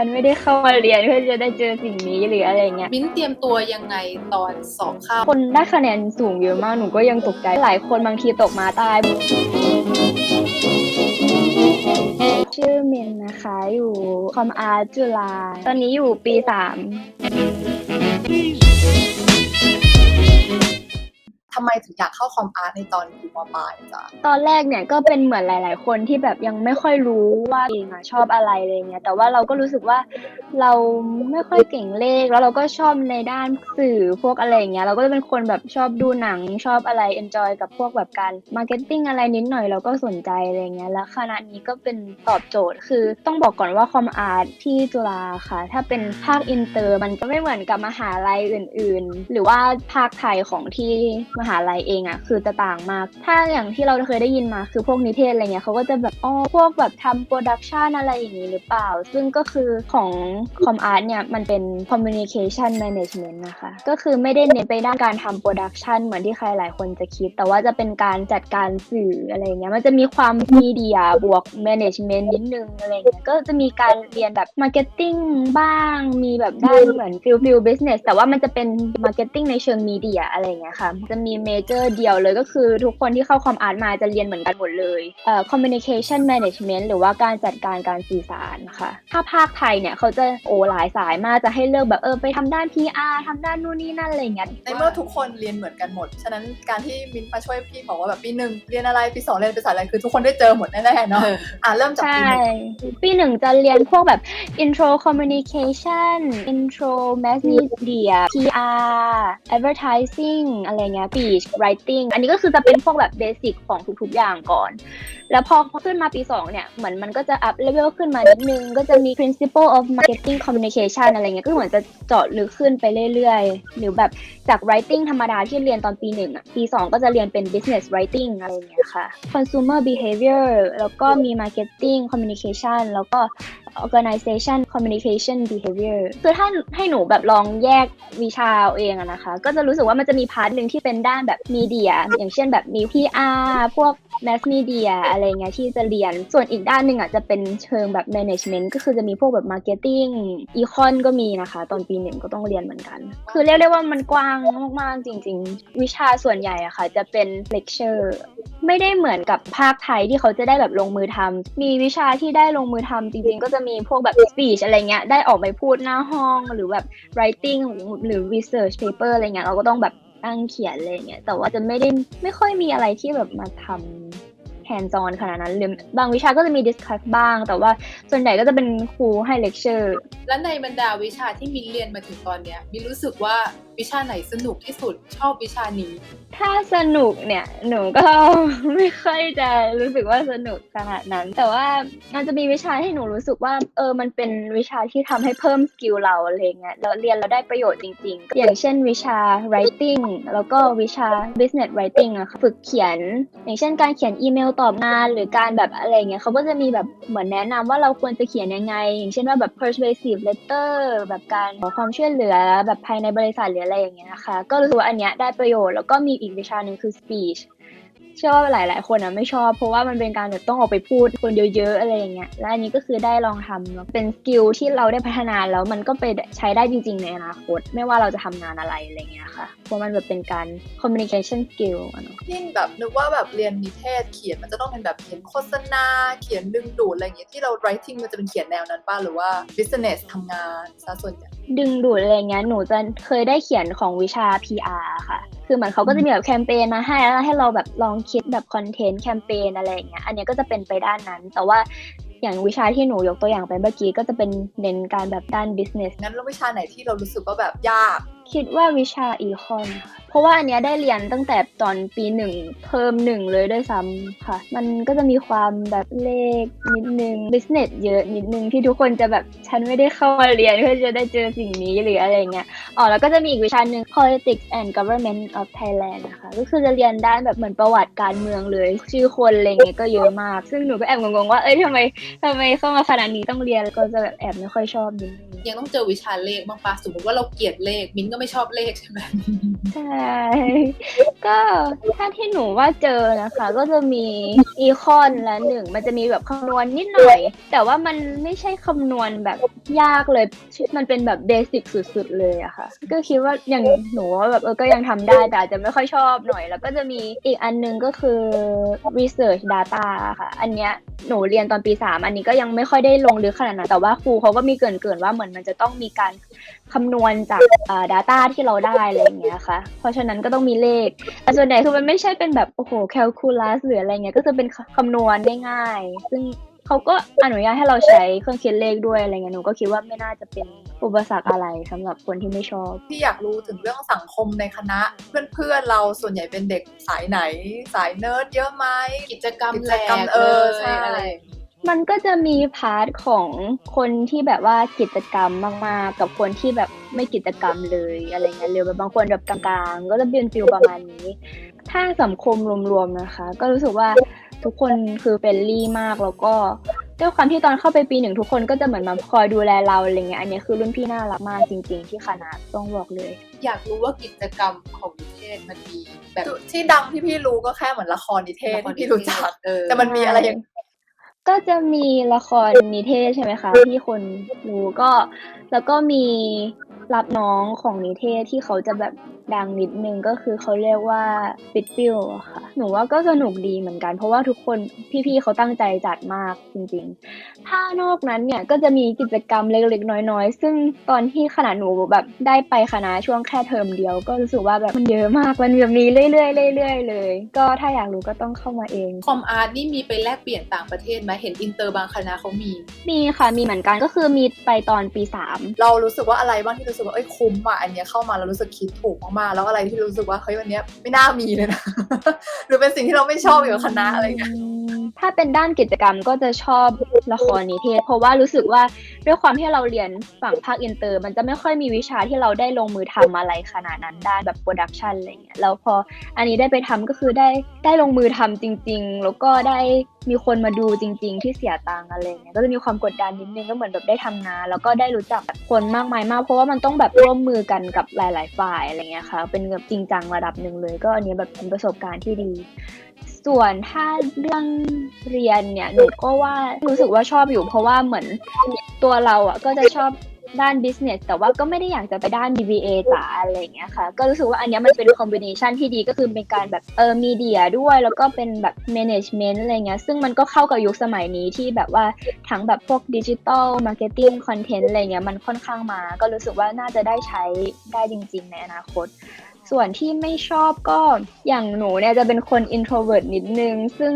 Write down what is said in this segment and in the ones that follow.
ฉันไม่ได้เข้ามาเรียนเพื่อจะได้เจอสิ่งนี้หรืออะไรเงี้ย มิ้นเตรียมตัวยังไงตอนสอบเข้าคนได้คะแนนสูงเยอะมากหนูก็ยังตกใจหลายคนบางทีตกมาตาย ชื่อมินนะคะ อยู่คอมอาร์ตจุฬาตอนนี้อยู่ปีสาม ทำไมถึงอยากเข้าคอมอาร์ตในตอนอยู่มปลายจ้ะตอนแรกเนี่ยก็เป็นเหมือนหลาย ๆ คนที่แบบยังไม่ค่อยรู้ว่าเองอะชอบอะไรอะไรเงี้ยแต่ว่าเราก็รู้สึกว่าเราไม่ค่อยเก่งเลข แล้วเราก็ชอบในด้านสื่อพวกอะไรอย่างเงี้ยเราก็จะเป็นคนแบบชอบดูหนังชอบอะไร enjoy กับพวกแบบการมาร์เก็ตติ้งอะไรนิดหน่อยเราก็สนใจอะไรเงี้ยแล้วคณะนี้ก็เป็นตอบโจทย์คือต้องบอกก่อนว่าคอมอาร์ตที่จุฬาค่ะ ถ้าเป็นภาคอินเตอร์ มันจะไม่เหมือนกับมหาลัยอื่น ๆ หรือว่าภาคไทยของที่มหาลัยเองอะคือจะต่างมาก ถ้าอย่างที่เราเคยได้ยินมาคือพวกนิเทศอะไรเงี้ยเขาก็จะแบบอ๋อพวกแบบทำโปรดักชันอะไรอย่างนี้หรือเปล่า ซึ่งก็คือของคอมอาร์ตเนี่ยมันเป็น communication management นะคะ ก็คือไม่ได้เน้นไปด้านการทำโปรดักชันเหมือนที่ใครหลายคนจะคิด แต่ว่าจะเป็นการจัดการสื่ออะไรเงี้ยมันจะมีความมีเดียบวก management นิดนึงอะไรเงี้ยก็จะมีการเรียนแบบ marketing บ้างมีแบบด้านเหมือน field field business แต่ว่ามันจะเป็น marketing ในเชิงมีเดียอะไรเงี้ยค่ะจะมี major เดียวเลยก็คือทุกคนที่เข้าคอมอาร์ตมาจะเรียนเหมือนกันหมดเลยเอ่อ communication management หรือว่าการจัดการการสื่อสารค่ะ ถ้าภาคไทยเนี่ยเขาจะโอ้หลายสายมากจะให้เลือกแบบเออไปทำด้าน PR ทำด้านนู่นนี่นั่นอะไรเงี้ยในเมื่อทุกคนเรียนเหมือนกันหมด ฉะนั้นการที่มิ้นมาช่วยพี่บอกว่าแบบปีหนึ่งเรียนอะไรปีสองเรียนภาษาอะไรคือทุกคนได้เจอหมดแน่ๆเนาะอะเริ่มจากใช่ปีหนึ่งปีหนึ่งจะเรียนพวกแบบ intro communication intro mass media PR advertising อะไรเงี้ย speech writing อันนี้ก็คือจะเป็นพวกแบบเบสิกของทุก ๆ อย่างก่อน แล้วพอขึ้นมาปี 2 เนี่ย เหมือนมันก็จะ up level ขึ้นมานิดนึง ก็จะมี principle of marketing communication อะไรเงี้ย ก็เหมือนจะเจาะลึกขึ้นไปเรื่อยๆ หรือแบบจาก writing ธรรมดาที่เรียนตอนปีหนึ่งอะ ปี 2 ก็จะเรียนเป็น business writing อะไรเงี้ยค่ะ consumer behavior แล้วก็มี marketing communication แล้วก็ organization communication behavior คือถ้าให้หนูแบบลองแยกวิชาเอาเองอะนะคะ ก็จะรู้สึกว่ามันจะมีพาร์ทหนึ่งที่เป็นด้านแบบมีเดีย อย่างเช่นแบบมี PR พวก mass media อะไรเงี้ยที่จะเรียน ส่วนอีกด้านหนึ่งอะจะเป็นเชิงแบบ management ก็คือจะมีพวกแบบ marketing econ ก็มีนะคะ ตอนปีหนึ่งก็ต้องเรียนเหมือนกัน คือเรียกได้ว่ามันกว้างมากๆจริง ๆ วิชาส่วนใหญ่อะค่ะจะเป็น lecture ไม่ได้เหมือนกับภาคไทยที่เขาจะได้แบบลงมือทำมีวิชาที่ได้ลงมือทำจริงๆ ก็จะมีพวกแบบ speech อะไรเงี้ย ได้ออกไปพูดหน้าห้องหรือแบบ writing หรือ research paper อะไรเงี้ย เราก็ต้องแบบตั้งเขียนอะไรเงี้ย แต่ว่าจะไม่ได้ไม่ค่อยมีอะไรที่แบบมาทำ hands on ขนาดนั้นหรือบางวิชาก็จะมี discuss บ้าง แต่ว่าส่วนใหญ่ก็จะเป็นครูให้ lecture และในบรรดาวิชาที่มิ้นเรียนมาถึงตอนเนี้ยมิ้นรู้สึกว่าวิชาไหนสนุกที่สุดชอบวิชานี้ ถ้าสนุกเนี่ยหนูก็ไม่ค่อยจะรู้สึกว่าสนุกขนาดนั้น แต่ว่ามันจะมีวิชาที่หนูรู้สึกว่าเออมันเป็นวิชาที่ทำให้เพิ่มสกิลเราอะไรเงี้ยแล้วเรียนแล้วได้ประโยชน์จริง ๆ อย่างเช่นวิชา writing แล้วก็วิชา business writing อะค่ะฝึกเขียน อย่างเช่นการเขียนอีเมลตอบงานหรือการแบบอะไรเงี้ยเขาก็จะมีแบบเหมือนแนะนำว่าเราควรจะเขียนยังไง อย่างเช่นว่าแบบ persuasive letter แบบการขอความช่วยเหลือแบบภายในบริษัทหรืออะไรอย่างเงี้ยนะคะก็รู้สึกว่าอันเนี้ยได้ประโยชน์แล้วก็มีอีกวิชาหนึ่งคือ speech เชื่อว่าหลาย ๆ คนอะไม่ชอบ เพราะว่ามันเป็นการแบบต้องออกไปพูดคนเยอะ ๆ อะไรอย่างเงี้ยและอันนี้ก็คือได้ลองทำเนอะเป็นสกิลที่เราได้พัฒนาแล้วมันก็ไปใช้ได้จริง ๆ ในอนาคต ไม่ว่าเราจะทำงานอะไรอะไรเงี้ยค่ะเพราะมันแบบเป็นการ communication skill อะเนาะยิ่งแบบนึกว่าแบบเรียนนิเทศเขียนมันจะต้องเป็นแบบเขียนโฆษณา เขียนดึงดูดอะไรอย่างเงี้ยที่เรา writing มันจะเป็นเขียนแนวนั้นป่ะหรือว่า business ทำงานซะส่วนใหญ่ดึงดูดอะไรเงี้ยหนูจะเคยได้เขียนของวิชา PR ค่ะ คือเหมือนเขาก็จะมีแบบแคมเปญมาให้แล้วให้เราแบบลองคิดแบบคอนเทนต์แคมเปญอะไรอย่างเงี้ยอันเนี้ยก็จะเป็นไปด้านนั้น แต่ว่าอย่างวิชาที่หนูยกตัวอย่างไปเมื่อกี้ก็จะเป็นเน้นการแบบด้าน business งั้นแล้ววิชาไหนที่เรารู้สึกว่าแบบยาก คิดว่าวิชาอีคอนค่ะเพราะว่าอันเนี้ยได้เรียนตั้งแต่ตอนปีหนึ่งเพิ่มหนึ่งเลยด้วยซ้ำค่ะ มันก็จะมีความแบบเลขนิดนึง business เยอะนิดนึงที่ทุกคนจะแบบฉันไม่ได้เข้ามาเรียนเพื่อจะได้เจอสิ่งนี้หรืออะไรเงี้ยอ๋อแล้วก็จะมีอีกวิชาหนึ่ง politics and government of Thailand นะคะ ก็คือจะเรียนด้านแบบเหมือนประวัติการเมืองเลย ชื่อคนอะไรเงี้ยก็เยอะมาก ซึ่งหนูก็แอบงงๆว่า เอ้ยทำไมทำไมเข้ามาขนาดนี้ต้องเรียนก็จะแบบแอบไม่ค่อยชอบนิดนึงยังต้องเจอวิชาเลขบ้างปะสมมติว่าเราเกลียดเลข มิ้นก็ไม่ชอบเลขใช่ไหมใช่ ก็ถ้าที่หนูว่าเจอนะคะ ก็จะมีอีคอนละหนึ่งมันจะมีแบบคำนวณนิดหน่อย แต่ว่ามันไม่ใช่คำนวณแบบยากเลยมันเป็นแบบเบสิกสุดๆเลยอะค่ะ ก็คิดว่าอย่างหนูว่าแบบเออก็ยังทำได้แต่อาจจะไม่ค่อยชอบหน่อย แล้วก็จะมีอีกอันหนึงก็คือ research data ค่ะ อันเนี้ยหนูเรียนตอนปี 3 อันนี้ก็ยังไม่ค่อยได้ลงลึกขนาดนั้นแต่ว่าครูเขาก็มีเกรินว่าเหมือนมันจะต้องมีการคำนวณจากอ่า data ที่เราได้อะไรอย่างเงี้ยค่ะ เพราะฉะนั้นก็ต้องมีเลขแต่ส่วนใหญ่คือมันไม่ใช่เป็นแบบ โอ้โห calculus หรืออะไรเงี้ยก็จะเป็นคำนวณง่ายๆซึ่ง เขาก็อนุญาตให้เราใช้เครื่องคิดเลขด้วยอะไรเงี้ยหนูก็คิดว่าไม่น่าจะเป็นอุปสรรคอะไรสำหรับคนที่ไม่ชอบที่อยากรู้ถึงเรื่องสังคมในคณะ เพื่อนๆเราส่วนใหญ่เป็นเด็กสายไหน สายเนิร์ดเยอะไหมกิจกรรมกิแหจลกรรมกเออเลยใช่อะไรอย่างงี้ มันก็จะมีพาร์ทของคนที่แบบว่ากิจกรรมมากๆ กับคนที่แบบไม่กิจกรรมเลยอะไรเงี้ยหรือแบบบางคนแบบกลางๆ ก็จะเป็นฟิลประมาณนี้ ถ้าสังคมรวมๆนะคะ ก็รู้สึกว่าทุกคนคือเฟรนลี่มากแล้วก็ด้วยความที่ตอนเข้าไปปีหนึ่งทุกคนก็จะเหมือนมาคอยดูแลเราอะไรเงี้ยอันนี้คือรุ่นพี่น่ารักมากจริง ๆ ที่คณะต้องบอกเลย อยากรู้ว่ากิจกรรมของนิเทศมันมีแบบที่ดังที่พี่รู้ก็แค่เหมือนละครนิเทศที่พี่รู้จักเออแต่มันมีอะไรอย่าง ก็จะมีละครนิเทศใช่ไหมคะที่คนรู้ก็ แล้วก็มีรับน้องของนิเทศที่เขาจะแบบ ดังนิดนึงก็คือเขาเรียกว่าปิดปิวอะค่ะ หนูว่าก็สนุกดีเหมือนกัน เพราะว่าทุกคนพี่ๆเขาตั้งใจจัดมากจริงๆ ถ้านอกนั้นเนี่ยก็จะมีกิจกรรมเล็กๆ น้อยๆ ซึ่งตอนที่ขนาดหนูแบบได้ไปคณะช่วงแค่เทอมเดียว ก็รู้สึกว่าแบบมันเยอะมากมันแบบมีเรื่อยๆเรื่อยๆเลย ก็ถ้าอยากรู้ก็ต้องเข้ามาเองคอมอาร์ตนี่มีไปแลกเปลี่ยนต่างประเทศไหมเห็นอินเตอร์บางคณะเขามี มีค่ะมีเหมือนกันก็คือมีไปตอนปีสามเรารู้สึกว่าอะไรบ้างที่รู้สึกว่าเอ้ยคุ้มอะอันเนี้ยเข้ามาแล้วรู้สึกคิดถูกมากๆแล้วอะไรที่รู้สึกว่าเฮ้ยวันเนี้ยไม่น่ามีเลยนะ หรือเป็นสิ่งที่เราไม่ชอบเกี่ยวกับคณะอะไรเงี้ยถ้าเป็นด้านกิจกรรมก็จะชอบละครนิเทศ เพราะว่ารู้สึกว่าด้วยความที่เราเรียนฝั่งภาคอินเตอร์ มันจะไม่ค่อยมีวิชาที่เราได้ลงมือทำอะไรขนาดนั้นได้แบบโปรดักชันอะไรเงี้ยแล้วพออันนี้ได้ไปทำก็คือได้ได้ลงมือทำจริง ๆ แล้วก็ได้ มีคนมาดูจริง ๆ ที่เสียตังค์อะไรเงี้ยก็จะมีความกดดันนิดนึงก็เหมือนแบบได้ทำงาน แล้วก็ได้รู้จักแบบคนมากมายมาก เพราะว่ามันต้องแบบร่วมมือกันกับหลาย ๆ ฝ่ายอะไรเงี้ยค่ะ เป็นแบบจริงจังระดับหนึ่งเลย ก็อันนี้แบบเป็นประสบการณ์ที่ดี ส่วนถ้าเรื่องเรียนเนี่ยหนูก็ว่ารู้สึกว่าชอบอยู่ เพราะว่าเหมือนตัวเราอะก็จะชอบ ด้าน business แต่ว่าก็ไม่ได้อยากจะไปด้าน BBA จ๋าอะไรอย่างเงี้ยค่ะ ก็รู้สึกว่าอันเนี้ยมันเป็นคอมบิเนชันที่ดีก็คือเป็นการแบบเออมีเดียด้วย แล้วก็เป็นแบบ management อะไรเงี้ยซึ่งมันก็เข้ากับยุคสมัยนี้ที่แบบว่าทั้งแบบพวกดิจิ t a ลมาร์เก็ตติ้งคอนเทนต์อะไรเงี้ยมันค่อนข้างมา ก็รู้สึกว่าน่าจะได้ใช้ได้จริง ๆ ในอนาคตส่วนที่ไม่ชอบก็อย่างหนูเนี่ยจะเป็นคน introvert นิดนึง ซึ่ง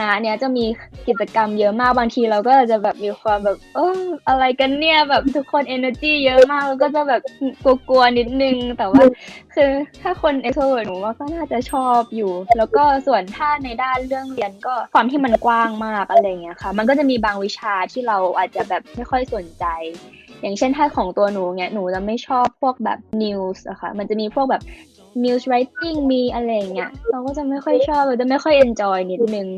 ณะเนี้ยจะมีกิจกรรมเยอะมากบางทีเราก็จะแบบมีความแบบเอออะไรกันเนี่ยแบบทุกคน energy เยอะมากแล้วก็จะแบบกลัวๆนิดนึง แต่ว่าคือถ้าคน extrovert หนูว่าก็น่าจะชอบอยู่ แล้วก็ส่วนถ้าในด้านเรื่องเรียนก็ความที่มันกว้างมากอะไรเงี้ยค่ะ มันก็จะมีบางวิชาที่เราอาจจะแบบไม่ค่อยสนใจอย่างเช่นถ้าของตัวหนูเนี่ยหนูจะไม่ชอบพวกแบบ news อะค่ะมันจะมีพวกแบบ news writing มีอะไรอย่างเงี้ยเราก็จะไม่ค่อยชอบเราจะไม่ค่อย enjoy นิดนึง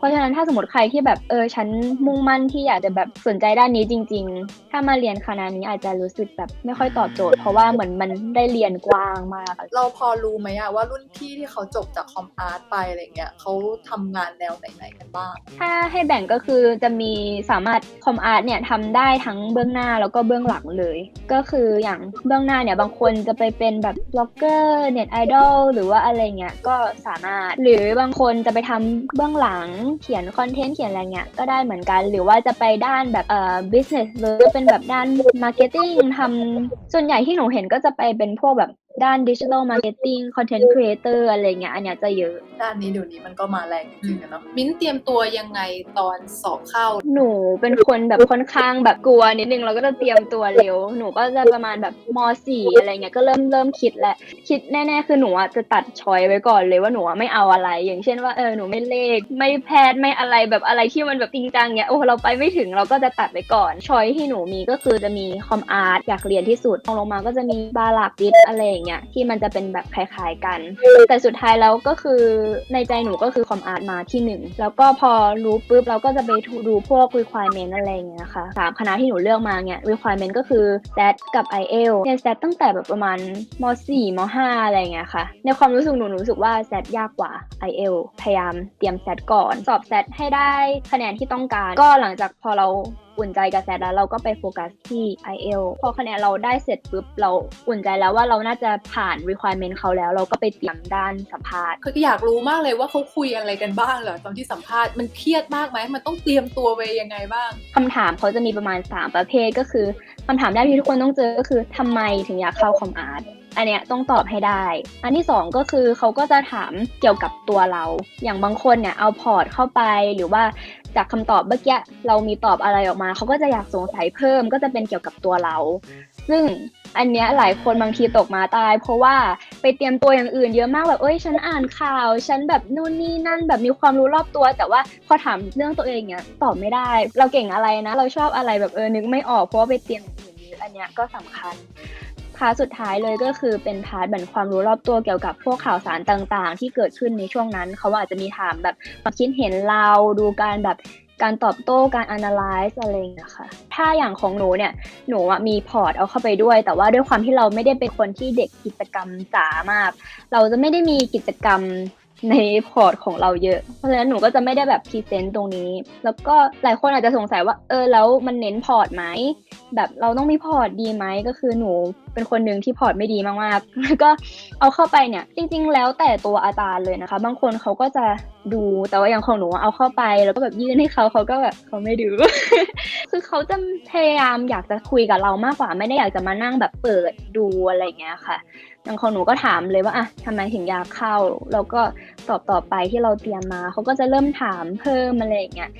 เพราะฉะนั้นถ้าสมมติใครที่แบบเออฉันมุ่งมั่นที่อยากจะแบบสนใจด้านนี้จริง ๆ ถ้ามาเรียนคณะนี้อาจจะรู้สึกแบบไม่ค่อยตอบโจทย์ เพราะว่าเหมือนมันได้เรียนกว้างมากอะเราพอรู้ไหมอะว่ารุ่นพี่ที่เขาจบจากคอมอาร์ตไปอะไรเงี้ยเขาทำงานแนวไหนๆกันบ้าง ถ้าให้แบ่งก็คือจะมีสามารถคอมอาร์ตเนี่ยทำได้ทั้งเบื้องหน้าแล้วก็เบื้องหลังเลย ก็คืออย่างเบื้องหน้าเนี่ยบางคนจะไปเป็นแบบบล็อกเกอร์เน็ตไอดอลหรือว่าอะไรเงี้ยก็สามารถ หรือบางคนจะไปทำเบื้องหลังเขียนคอนเทนต์เขียนอะไรเงี้ยก็ได้เหมือนกัน หรือว่าจะไปด้านแบบเอ่อ business หรือเป็นแบบด้าน marketing ทำส่วนใหญ่ที่หนูเห็นก็จะไปเป็นพวกแบบ ด้าน digital marketing content creator อะไรเงี้ยอันเนี้ยจะเยอะ ด้านนี้เดี๋ยวนี้มันก็มาแรงจริงๆอะเนาะมิ้นเตรียมตัวยังไงตอนสอบเข้า หนูเป็นคนแบบค่อนข้างแบบกลัวนิดนึงเราก็จะเตรียมตัวเร็ว หนูก็จะประมาณแบบม .4 อะไรเงี้ยก็เริ่มเริ่มคิดแหละคิดแน่ๆคือหนูอะจะตัดชอยไว้ก่อนเลยว่าหนูอะไม่เอาอะไร อย่างเช่นว่าเออหนูไม่เลขไม่แพทย์ไม่อะไรแบบอะไรที่มันแบบจริงจังเงี้ยโอ้เราไปไม่ถึงเราก็จะตัดไปก่อนชอยที่หนูมีก็คือจะมีคอมอาร์ตอยากเรียนที่สุดลงลงมาก็จะมีบาลักวิทย์อะไรอย่างเงี้ยอย่างเงี้ยที่มันจะเป็นแบบคล้ายๆกัน แต่สุดท้ายแล้วก็คือในใจหนูก็คือคอมอาร์ตมาที่หนึ่งแล้วก็พอรู้ปุ๊บเราก็จะไปดูพวก requirement อะไรอย่างเงี้ยค่ะสามคณะที่หนูเลือกมาเนี่ย requirement ก็คือ SAT กับ IEL เรียน SAT ตั้งแต่แบบประมาณม .4 ม .5 อะไรอย่างเงี้ยค่ะ ในความรู้สึกหนูหนูรู้สึกว่า SAT ยากกว่า IEL พยายามเตรียม SAT ก่อน สอบ SAT ให้ได้คะแนนที่ต้องการ ก็หลังจากพอเราอุ่นใจกับ SAT แล้วเราก็ไปโฟกัสที่ IEL พอคะแนนเราได้เสร็จปุ๊บเราอุ่นใจแล้วว่าเราน่าจะผ่าน requirement เขาแล้ว เราก็ไปเตรียมด้านสัมภาษณ์คืออยากรู้มากเลยว่าเขาคุยอะไรกันบ้างเหรอตอนที่สัมภาษณ์มันเครียดมากไหมมันต้องเตรียมตัวไปยังไงบ้างคำถามเขาจะมีประมาณ 3 ประเภทก็คือคำถามแรกที่ทุกคนต้องเจอก็คือทำไมถึงอยากเข้าคอมอาร์ตอันเนี้ยต้องตอบให้ได้ อันที่ 2 ก็คือเขาก็จะถามเกี่ยวกับตัวเรา อย่างบางคนเนี่ยเอาพอร์ตเข้าไปหรือว่า จากคำตอบเมื่อกี้เรามีตอบอะไรออกมา เขาก็จะอยากสงสัยเพิ่มก็จะเป็นเกี่ยวกับตัวเรา ซึ่งอันเนี้ยหลายคนบางทีตกมาตาย เพราะว่าไปเตรียมตัวอย่างอื่นเยอะมากแบบเอ้ยฉันอ่านข่าว ฉันแบบนู่นนี่นั่นแบบมีความรู้รอบตัว แต่ว่าพอถามเรื่องตัวเองเนี้ยตอบไม่ได้ เราเก่งอะไรนะ เราชอบอะไรแบบเออนึกไม่ออกเพราะว่าไปเตรียมอย่างอื่นเยอะอันเนี้ยก็สำคัญ พาร์ทสุดท้ายเลยก็คือเป็นพาร์ทเหมือนความรู้รอบตัวเกี่ยวกับพวกข่าวสารต่างๆ ที่เกิดขึ้นในช่วงนั้น เขาอาจจะมีถามแบบความคิดเห็นเราดูการแบบการตอบโต้การ analyze อะไรอย่างเงี้ยค่ะ ถ้าอย่างของหนูเนี่ย หนูมีพอร์ตเอาเข้าไปด้วย แต่ว่าด้วยความที่เราไม่ได้เป็นคนที่เด็กกิจกรรมจ๋ามาก เราจะไม่ได้มีกิจกรรม ในพอร์ตของเราเยอะ เพราะฉะนั้นหนูก็จะไม่ได้แบบพรีเซนต์ตรงนี้ แล้วก็หลายคนอาจจะสงสัยว่าเออแล้วมันเน้นพอร์ตไหมแบบเราต้องมีพอร์ตดีไหมก็คือหนูเป็นคนหนึ่งที่พอร์ตไม่ดีมากๆแล้วก็เอาเข้าไปเนี่ย จริง ๆ แล้วแต่ตัวอาจารย์เลยนะคะ บางคนเขาก็จะดูแต่ว่าอย่างของหนูเอาเข้าไปแล้วก็แบบยื่นให้เขาเขาก็แบบเขาไม่ดู คือเขาจะพยายามอยากจะคุยกับเรามากกว่า ไม่ได้อยากจะมานั่งแบบเปิดดูอะไรเงี้ยค่ะอย่างของหนูก็ถามเลยว่าอะทำไมถึงอยากเข้า แล้วก็ตอบต่อไปที่เราเตรียมมาเขาก็จะเริ่มถามเพิ่มอะไรอย่างเงี้ย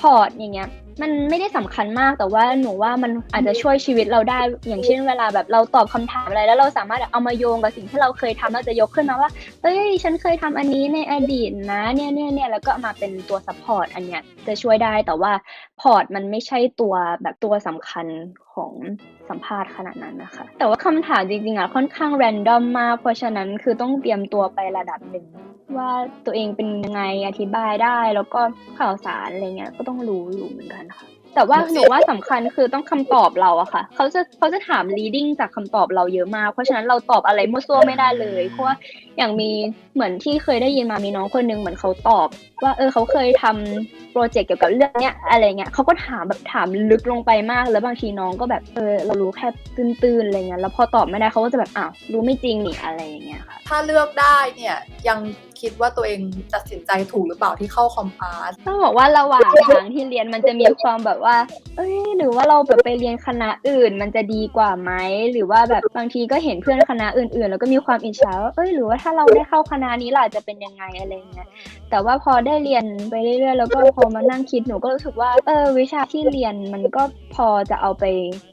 พอร์ตอย่างเงี้ย มันไม่ได้สำคัญมากแต่ว่าหนูว่ามันอาจจะช่วยชีวิตเราได้ อย่างเช่นเวลาแบบเราตอบคำถามอะไร แล้วเราสามารถเอามาโยงกับสิ่งที่เราเคยทำเราจะยกขึ้นมาว่าเอ้ยฉันเคยทำอันนี้ในอดีตนะเนี่ยเนี่ยเนี่ยแล้วก็เอามาเป็นตัวซัพพอร์ตอันเนี้ยจะช่วยได้แต่ว่าพอร์ตมันไม่ใช่ตัวแบบตัวสำคัญของสัมภาษณ์ขนาดนั้นนะคะ แต่ว่าคำถามจริงๆอะค่อนข้างแรนดอมมาก เพราะฉะนั้นคือต้องเตรียมตัวไประดับหนึ่งว่าตัวเองเป็นยังไงอธิบายได้ แล้วก็ข่าวสารอะไรเงี้ยก็ต้องรู้อยู่เหมือนกันค่ะ แต่ว่าหนูว่าสำคัญคือต้องคำตอบเราอะค่ะ เขาจะเขาจะถาม reading จากคำตอบเราเยอะมาก เพราะฉะนั้นเราตอบอะไรมั่วซั่วไม่ได้เลย เพราะว่าอย่างมีเหมือนที่เคยได้ยินมามีน้องคนนึงเหมือนเขาตอบ ว่าเออเขาเคยทำโปรเจกต์เกี่ยวกับเรื่องเนี้ยอะไรเงี้ยเขาก็ถามแบบถามลึกลงไปมาก แล้วบางทีน้องก็แบบเออเรารู้แค่ตื้นๆอะไรเงี้ยแล้วพอตอบไม่ได้เขาก็จะแบบอ้าวรู้ไม่จริงนี่อะไรอย่างเงี้ยค่ะ ถ้าเลือกได้เนี่ยยัง คิดว่าตัวเองตัดสินใจถูกหรือเปล่าที่เข้าคอมอาร์ตต้องบอกว่าระหว่างทางที่เรียนมันจะมีความแบบว่า เอ้ยหรือว่าเราแบบไปเรียนคณะอื่น มันจะดีกว่าไหมหรือว่าแบบบางทีก็เห็นเพื่อนคณะอื่น ๆ แล้วก็มีความอิจฉาว่าเอ้ยหรือว่าถ้าเราได้เข้าคณะนี้ล่ะจะเป็นยังไงอะไรเงี้ยแต่ว่าพอได้เรียนไปเรื่อยๆแล้วก็พอมานั่งคิดหนูก็รู้สึกว่าเออวิชาที่เรียนมันก็พอจะเอาไป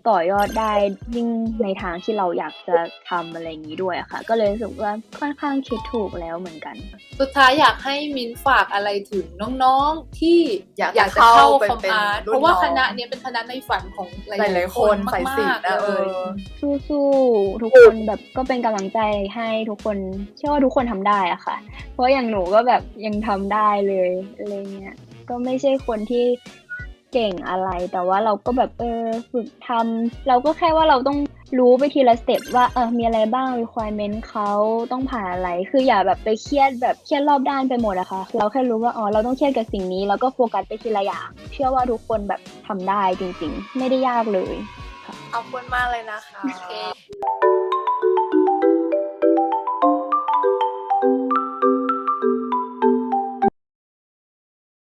ต่อยอดได้ยิ่งในทางที่เราอยากจะทำอะไรอย่างนี้ด้วยอะค่ะ ก็เลยรู้สึกว่าค่อนข้างคิดถูกแล้วเหมือนกันสุดท้ายอยากให้มินฝากอะไรถึงน้องๆที่อยากอยากจะเข้าเข้าเป็นคอมเป็นอาร์ตรุ่นเพราะว่าน้องคณะเนี้ยเป็นคณะในฝันของหหลายๆคนใส่มาสินกๆนะเอเลยอสู้ๆทุกคนแบบก็เป็นกำลังใจให้ทุกคน เชื่อว่าทุกคนทำได้อะค่ะ เพราะอย่างหนูก็แบบยังทำได้เลยอะไรเงี้ยก็ไม่ใช่คนที่ เก่งอะไร แต่ว่าเราก็แบบเออฝึกทำเราก็แค่ว่าเราต้องรู้ไปทีละสเต็ปว่าเออมีอะไรบ้าง requirement เขาต้องผ่านอะไร คืออย่าแบบไปเครียดแบบเครียดรอบด้านไปหมดอะค่ะเราแค่รู้ว่าอ๋อเราต้องเครียดกับสิ่งนี้ แล้วก็โฟกัสไปทีละอย่าง เชื่อว่าทุกคนแบบทำได้จริง ๆ ไม่ได้ยากเลยขอบคุณมากเลยนะคะ